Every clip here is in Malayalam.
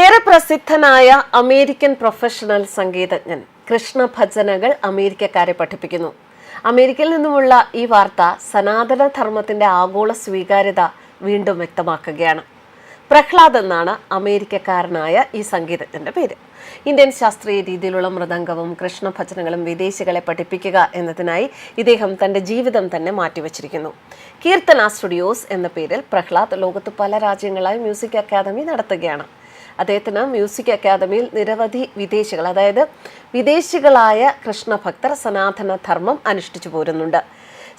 ഏറെ പ്രസിദ്ധനായ അമേരിക്കൻ പ്രൊഫഷണൽ സംഗീതജ്ഞൻ കൃഷ്ണ ഭജനകൾ അമേരിക്കക്കാരെ പഠിപ്പിക്കുന്നു. അമേരിക്കയിൽ നിന്നുമുള്ള ഈ വാർത്ത സനാതന ധർമ്മത്തിന്റെ ആഗോള സ്വീകാര്യത വീണ്ടും വ്യക്തമാക്കുകയാണ്. പ്രഹ്ലാദ് എന്നാണ് അമേരിക്കക്കാരനായ ഈ സംഗീതജ്ഞന്റെ പേര്. ഇന്ത്യൻ ശാസ്ത്രീയ രീതിയിലുള്ള മൃദംഗവും കൃഷ്ണ ഭജനകളും വിദേശികളെ പഠിപ്പിക്കുക എന്നതിനായി ഇദ്ദേഹം തന്റെ ജീവിതം തന്നെ മാറ്റിവെച്ചിരിക്കുന്നു. കീർത്തന സ്റ്റുഡിയോസ് എന്ന പേരിൽ പ്രഹ്ലാദ് ലോകത്ത് പല രാജ്യങ്ങളായി മ്യൂസിക് അക്കാദമി നടത്തുകയാണ്. അദ്ദേഹത്തിന് മ്യൂസിക് അക്കാദമിയിൽ നിരവധി വിദേശികൾ അതായത് വിദേശികളായ കൃഷ്ണഭക്തർ സനാതന ധർമ്മം അനുഷ്ഠിച്ചു പോരുന്നുണ്ട്.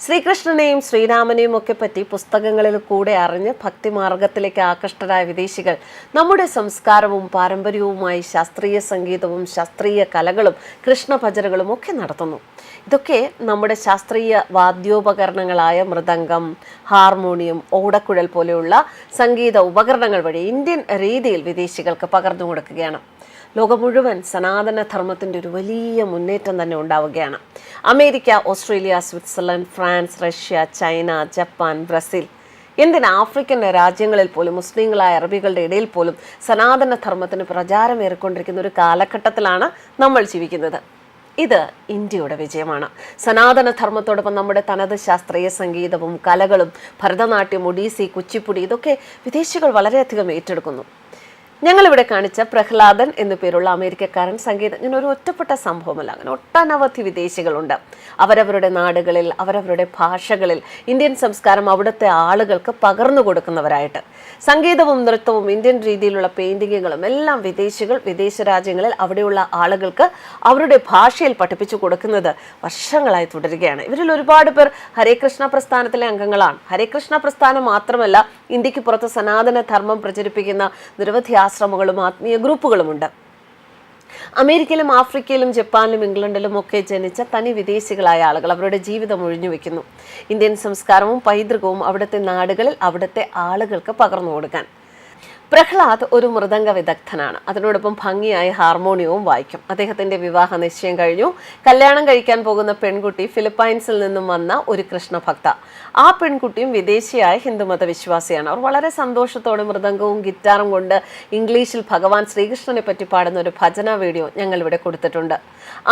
ശ്രീകൃഷ്ണനെയും ശ്രീരാമനെയും ഒക്കെ പറ്റി പുസ്തകങ്ങളിൽ കൂടെ അറിഞ്ഞ് ഭക്തിമാർഗത്തിലേക്ക് ആകൃഷ്ടരായ വിദേശികൾ നമ്മുടെ സംസ്കാരവും പാരമ്പര്യവുമായി ശാസ്ത്രീയ സംഗീതവും ശാസ്ത്രീയ കലകളും കൃഷ്ണഭജനകളും ഒക്കെ നടത്തുന്നു. ഇതൊക്കെ നമ്മുടെ ശാസ്ത്രീയ വാദ്യോപകരണങ്ങളായ മൃദംഗം ഹാർമോണിയം ഓടക്കുഴൽ പോലെയുള്ള സംഗീത ഉപകരണങ്ങൾ വഴി ഇന്ത്യൻ രീതിയിൽ വിദേശികൾക്ക് പകർന്നു കൊടുക്കുകയാണ്. ലോകം മുഴുവൻ സനാതന ധർമ്മത്തിന്റെ ഒരു വലിയ മുന്നേറ്റം തന്നെ ഉണ്ടാവുകയാണ്. America Australia Switzerland France Russia China Japan Brazil. എന്തിന് ആഫ്രിക്കൻ രാജ്യങ്ങളിൽ പോലും മുസ്ലിങ്ങളായ അറബികളുടെ ഇടയിൽ പോലും സനാതന ധർമ്മത്തിന് പ്രചാരമേറിക്കൊണ്ടിരിക്കുന്ന ഒരു കാലഘട്ടത്തിലാണ് നമ്മൾ ജീവിക്കുന്നത്. ഇത് ഇന്ത്യയുടെ വിജയമാണ്. സനാതന ധർമ്മത്തോടൊപ്പം നമ്മുടെ തനത് ശാസ്ത്രീയ സംഗീതവും കലകളും ഭരതനാട്യം ഒഡീസി കുച്ചിപ്പുടി ഇതൊക്കെ വിദേശികൾ വളരെയധികം ഏറ്റെടുക്കുന്നു. ഞങ്ങളിവിടെ കാണിച്ച പ്രഹ്ലാദൻ എന്നു പേരുള്ള അമേരിക്കക്കാരൻ സംഗീതജ്ഞൻ ഒരു ഒറ്റപ്പെട്ട സംഭവമല്ല. അങ്ങനെ ഒട്ടനവധി വിദേശികളുണ്ട്. അവരവരുടെ നാടുകളിൽ അവരവരുടെ ഭാഷകളിൽ ഇന്ത്യൻ സംസ്കാരം അവിടുത്തെ ആളുകൾക്ക് പകർന്നു കൊടുക്കുന്നവരായിട്ട്. സംഗീതവും നൃത്തവും ഇന്ത്യൻ രീതിയിലുള്ള പെയിന്റിങ്ങുകളും എല്ലാം വിദേശികൾ വിദേശ രാജ്യങ്ങളിൽ അവിടെയുള്ള ആളുകൾക്ക് അവരുടെ ഭാഷയിൽ പഠിപ്പിച്ചു കൊടുക്കുന്നത് വർഷങ്ങളായി തുടരുകയാണ്. ഇവരിൽ ഒരുപാട് പേർ ഹരേകൃഷ്ണ പ്രസ്ഥാനത്തിലെ അംഗങ്ങളാണ്. ഹരേകൃഷ്ണ പ്രസ്ഥാനം മാത്രമല്ല ഇന്ത്യയ്ക്ക് പുറത്ത് സനാതന ധർമ്മം പ്രചരിപ്പിക്കുന്ന നിരവധി ആശ്രമങ്ങളും ആത്മീയ ഗ്രൂപ്പുകളുമുണ്ട്. അമേരിക്കയിലും ആഫ്രിക്കയിലും ജപ്പാനിലും ഇംഗ്ലണ്ടിലും ഒക്കെ ജനിച്ച തനി വിദേശികളായ ആളുകൾ അവരുടെ ജീവിതം ഒഴിഞ്ഞു വെക്കുന്നു. ഇന്ത്യൻ സംസ്കാരവും പൈതൃകവും അവിടുത്തെ നാടുകളിൽ അവിടുത്തെ ആളുകൾക്ക് പകർന്നു കൊടുക്കാൻ. പ്രഹ്ലാദ് ഒരു മൃദംഗ വിദഗ്ധനാണ്. അതിനോടൊപ്പം ഭംഗിയായി ഹാർമോണിയവും വായിക്കും. അദ്ദേഹത്തിന്റെ വിവാഹ നിശ്ചയം കഴിഞ്ഞു. കല്യാണം കഴിക്കാൻ പോകുന്ന പെൺകുട്ടി ഫിലിപ്പൈൻസിൽ നിന്നും വന്ന ഒരു കൃഷ്ണഭക്ത. ആ പെൺകുട്ടിയും വിദേശിയായ ഹിന്ദുമത വിശ്വാസിയാണ് അവർ വളരെ സന്തോഷത്തോടെ മൃദംഗവും ഗിറ്റാറും കൊണ്ട് ഇംഗ്ലീഷിൽ ഭഗവാൻ ശ്രീകൃഷ്ണനെ പറ്റി പാടുന്ന ഒരു ഭജന വീഡിയോ ഞങ്ങൾ ഇവിടെ കൊടുത്തിട്ടുണ്ട്.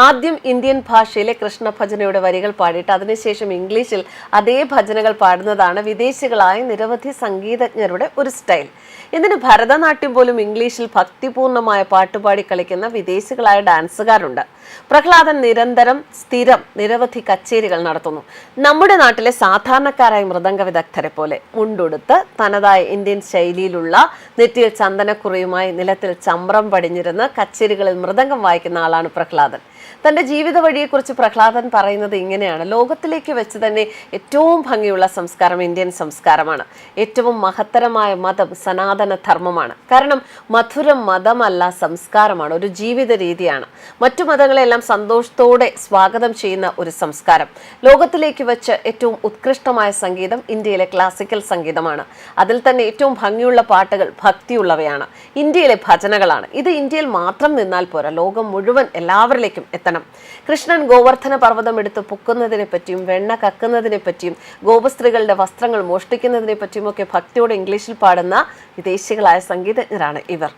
ആദ്യം ഇന്ത്യൻ ഭാഷയിലെ കൃഷ്ണ ഭജനയുടെ വരികൾ പാടിയിട്ട് അതിനുശേഷം ഇംഗ്ലീഷിൽ അതേ ഭജനകൾ പാടുന്നതാണ് വിദേശികളായ നിരവധി സംഗീതജ്ഞരുടെ ഒരു സ്റ്റൈൽ. ഇതിന് ഭരതനാട്യം പോലും ഇംഗ്ലീഷിൽ ഭക്തിപൂർണമായ പാട്ടുപാടി കളിക്കുന്ന വിദേശികളായ ഡാൻസുകാരുണ്ട്. പ്രഹ്ലാദൻ നിരന്തരം സ്ഥിരം നിരവധി കച്ചേരികൾ നടത്തുന്നു. നമ്മുടെ നാട്ടിലെ സാധാരണക്കാരായ മൃദംഗ വിദഗ്ധരെ പോലെ മുണ്ടുടുത്ത് തനതായ ഇന്ത്യൻ ശൈലിയിലുള്ള നെറ്റിയിൽ ചന്ദനക്കുറിയുമായി നിലത്തിൽ ചമ്രം പടിഞ്ഞിരുന്ന് കച്ചേരികളിൽ മൃദംഗം വായിക്കുന്ന ആളാണ് പ്രഹ്ലാദൻ. തന്റെ ജീവിത വഴിയെക്കുറിച്ച് പ്രഹ്ലാദൻ പറയുന്നത് ഇങ്ങനെയാണ്. ലോകത്തിലേക്ക് വെച്ച് തന്നെ ഏറ്റവും ഭംഗിയുള്ള സംസ്കാരം ഇന്ത്യൻ സംസ്കാരമാണ്. ഏറ്റവും മഹത്തരമായ മതം സനാതന ധർമ്മമാണ്. കാരണം മധുരം മതമല്ല സംസ്കാരമാണ് ഒരു ജീവിത രീതിയാണ്. മറ്റു മതങ്ങളെല്ലാം സന്തോഷത്തോടെ സ്വാഗതം ചെയ്യുന്ന ഒരു സംസ്കാരം. ലോകത്തിലേക്ക് വെച്ച് ഏറ്റവും ഉത്കൃഷ്ടമായ സംഗീതം ഇന്ത്യയിലെ ക്ലാസിക്കൽ സംഗീതമാണ്. അതിൽ തന്നെ ഏറ്റവും ഭംഗിയുള്ള പാട്ടുകൾ ഭക്തിയുള്ളവയാണ്. ഇന്ത്യയിലെ ഭജനകളാണ്. ഇത് ഇന്ത്യയിൽ മാത്രം നിന്നാൽ പോരാ. ലോകം മുഴുവൻ എല്ലാവരിലേക്കും എത്തണം. കൃഷ്ണൻ ഗോവർദ്ധന പർവതം എടുത്ത് പൊക്കുന്നതിനെ പറ്റിയും വെണ്ണ കക്കുന്നതിനെ പറ്റിയും ഗോപസ്ത്രീകളുടെ വസ്ത്രങ്ങൾ മോഷ്ടിക്കുന്നതിനെ പറ്റിയും ഒക്കെ ഭക്തിയോടെ ഇംഗ്ലീഷിൽ പാടുന്ന വിദേശികളായ സംഗീതജ്ഞരാണ് ഇവർ.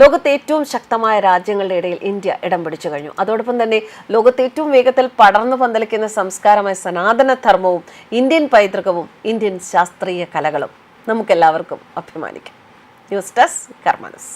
ലോകത്തെ ഏറ്റവും ശക്തമായ രാജ്യങ്ങളുടെ ഇടയിൽ ഇന്ത്യ ഇടം പിടിച്ചു കഴിഞ്ഞു. അതോടൊപ്പം തന്നെ ലോകത്തെ ഏറ്റവും വേഗത്തിൽ പടർന്നു പന്തലിക്കുന്ന സംസ്കാരമായ സനാതന ധർമ്മവും ഇന്ത്യൻ പൈതൃകവും ഇന്ത്യൻ ശാസ്ത്രീയ കലകളും നമുക്കെല്ലാവർക്കും അഭിമാനിക്കാം. News desk കർമാനസ്